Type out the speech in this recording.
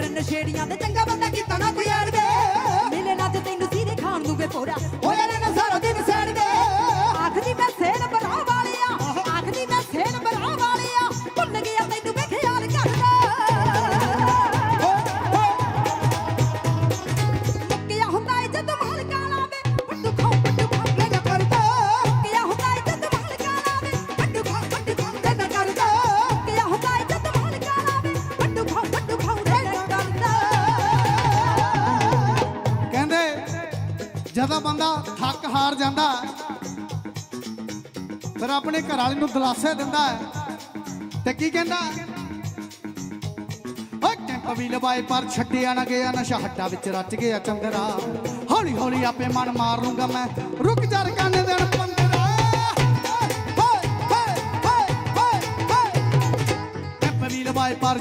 ਨਸ਼ੇੜੀਆਂ ਤੇ ਚੰਗਾ ਬੰਦਾ ਕੀਤਾ ਨਾ ਕੋਈ ਆੜ ਵੇ ਮਿਲੇ ਨਾ ਤੇ ਤੈਨੂੰ ਸੀਰੇ ਖਾਣ ਨੂੰ ਵੇ ਪੋਰਾ। ਹੋਇਆ ਰਹਿਣਾ ਸਾਰਾ ਦਿਨ ਸੈੜ ਵੇ ਆਖਦੀ ਮੈਂ ਸੇਨ ਬਰਾ ਵਾਲਿਆ। ਆਖਦੀ ਮੈਂ ਸੇਨ ਬਰਾ ਵਾਲਿਆ। ਭੁੱਲ ਗਿਆ ਤੈਨੂੰ ਮੈਂ ਖਿਆਲ ਕਰਦਾ। ਮੁੱਕਿਆ ਹੁੰਦਾ ਏ ਜਦ ਮਾਲਕਾਂ ਜਦੋਂ ਬੰਦਾ ਥੱਕ ਹਾਰ ਜਾਂਦਾ ਫਿਰ ਆਪਣੇ ਘਰ ਵਾਲੇ ਨੂੰ ਦਲਾਸੇ ਦਿੰਦਾ ਹੈ। ਤੇ ਕੀ ਕਹਿੰਦਾ? ਓ ਕੈਂਪ ਵੀ ਲਵਾਏ ਪਰ ਛੱਡਿਆ ਨਾ ਗਿਆ, ਨਸ਼ਾ ਹੱਟਾ ਵਿੱਚ ਰਚ ਗਿਆ ਚੰਦਰਾ। ਹੌਲੀ ਹੌਲੀ ਆਪੇ ਮਨ ਮਾਰ ਲੂੰਗਾ ਮੈਂ, ਰੁਕ ਜਾ ਰਕਾਨੇ ਦਿਨ ਪੰਦਰਾ। ਕੈਂਪ ਵੀ ਲਵਾਏ ਪਰ